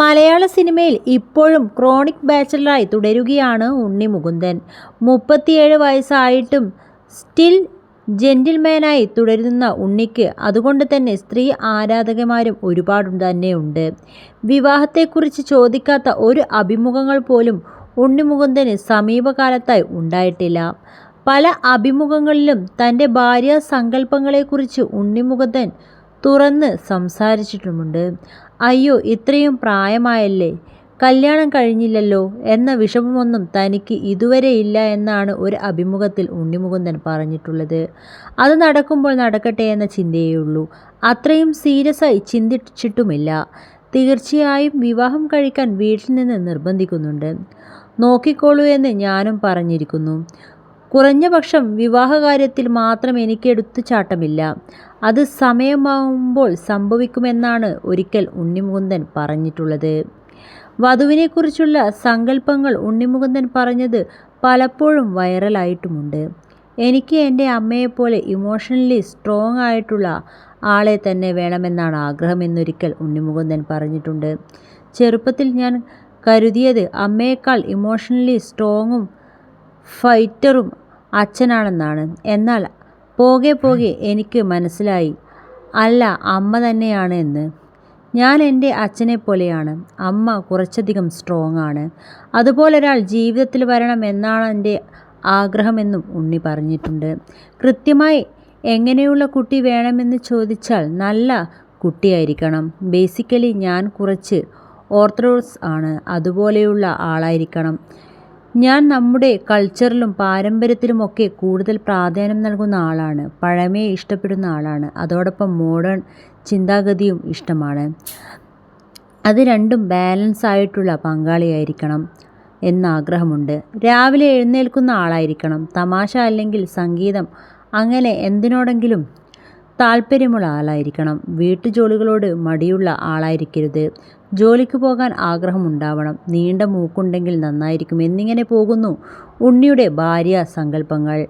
മലയാള സിനിമയിൽ ഇപ്പോഴും ക്രോണിക് ബാച്ചലറായി തുടരുകയാണ് ഉണ്ണി മുകുന്ദൻ. മുപ്പത്തിയേഴ് വയസ്സായിട്ടും സ്റ്റിൽ ജെന്റിൽമാനായി തുടരുന്ന ഉണ്ണിക്ക് അതുകൊണ്ട് തന്നെ സ്ത്രീ ആരാധകന്മാരും ഒരുപാട് തന്നെയുണ്ട്. വിവാഹത്തെക്കുറിച്ച് ചോദിക്കാത്ത ഒരു അഭിമുഖങ്ങൾ പോലും ഉണ്ണി മുകുന്ദന് സമീപകാലത്തായി ഉണ്ടായിട്ടില്ല. പല അഭിമുഖങ്ങളിലും തന്റെ ഭാര്യ സങ്കല്പങ്ങളെക്കുറിച്ച് ഉണ്ണി മുകുന്ദൻ തുറന്ന് സംസാരിച്ചിട്ടുമുണ്ട്. അയ്യോ ഇത്രയും പ്രായമായല്ലേ? കല്യാണം കഴിഞ്ഞില്ലല്ലോ? എന്ന വിഷമമൊന്നും തനിക്ക് ഇതുവരെ ഇല്ല എന്നാണ് ഒരു അഭിമുഖത്തിൽ ഉണ്ണിമുകുന്ദൻ പറഞ്ഞിട്ടുള്ളത്. അത് നടക്കുമ്പോൾ നടക്കട്ടെ എന്ന ചിന്തയേയുള്ളൂ. അത്രയും സീരിയസ് ആയി ചിന്തിച്ചിട്ടുമില്ല. തീർച്ചയായും വിവാഹം കഴിക്കാൻ വീട്ടിൽ നിന്ന് നിർബന്ധിക്കുന്നുണ്ട്. നോക്കിക്കോളൂ എന്ന് ഞാനും പറഞ്ഞിരിക്കുന്നു. കുറഞ്ഞ പക്ഷം വിവാഹകാര്യത്തിൽ മാത്രം എനിക്ക് എടുത്തുചാട്ടമില്ല. അത് സമയമാകുമ്പോൾ സംഭവിക്കുമെന്നാണ് ഒരിക്കൽ ഉണ്ണിമുകുന്ദൻ പറഞ്ഞിട്ടുള്ളത്. വധുവിനെക്കുറിച്ചുള്ള സങ്കല്പങ്ങൾ ഉണ്ണിമുകുന്ദൻ പറഞ്ഞത് പലപ്പോഴും വൈറലായിട്ടുമുണ്ട്. എനിക്ക് എന്റെ അമ്മയെപ്പോലെ ഇമോഷണലി സ്ട്രോങ് ആയിട്ടുള്ള ആളെ തന്നെ വേണമെന്നാണ് ആഗ്രഹമെന്നൊരിക്കൽ ഉണ്ണിമുകുന്ദൻ പറഞ്ഞിട്ടുണ്ട്. ചെറുപ്പത്തിൽ ഞാൻ കരുതിയത് അമ്മയേക്കാൾ ഇമോഷണലി സ്ട്രോങ്ങും ഫൈറ്ററും അച്ഛനാണെന്നാണ്. എന്നാൽ പോകെ പോകെ എനിക്ക് മനസ്സിലായി. അല്ല അമ്മ തന്നെയാണ് എന്ന്. ഞാൻ എന്റെ അച്ഛനെ പോലെയാണ്. അമ്മ കുറച്ചധികം സ്ട്രോങ് ആണ്. അതുപോലൊരാൾ ജീവിതത്തിൽ വരണം എന്നാണ് എന്റെ ആഗ്രഹമെന്നും ഉണ്ണി പറഞ്ഞിട്ടുണ്ട്. കൃത്യമായി എങ്ങനെയുള്ള കുട്ടി വേണമെന്ന് ചോദിച്ചാൽ നല്ല കുട്ടിയായിരിക്കണം. ബേസിക്കലി ഞാൻ കുറച്ച് ഓർത്തഡോക്സ് ആണ്. അതുപോലെയുള്ള ആളായിരിക്കണം. ഞാൻ നമ്മുടെ കൾച്ചറിലും പാരമ്പര്യത്തിലുമൊക്കെ കൂടുതൽ പ്രാധാന്യം നൽകുന്ന ആളാണ്. പഴമയെ ഇഷ്ടപ്പെടുന്ന ആളാണ്. അതോടൊപ്പം മോഡേൺ ചിന്താഗതിയും ഇഷ്ടമാണ്. അത് രണ്ടും ബാലൻസ് ആയിട്ടുള്ള പങ്കാളിയായിരിക്കണം എന്നാഗ്രഹമുണ്ട്. രാവിലെ എഴുന്നേൽക്കുന്ന ആളായിരിക്കണം. തമാശ അല്ലെങ്കിൽ സംഗീതം അങ്ങനെ എന്തിനോടെങ്കിലും താല്പര്യമുള്ള ആളായിരിക്കണം. വീട്ടുജോലികളോട് മടിയുള്ള ആളായിരിക്കരുത്. ജോലിക്ക് പോകാൻ ആഗ്രഹമുണ്ടാവണം. നീണ്ട മൂക്കുണ്ടെങ്കിൽ നന്നായിരിക്കും എന്നിങ്ങനെ പോകുന്നു. ഉണ്ണിയുടെ ഭാര്യ സങ്കല്പങ്ങൾ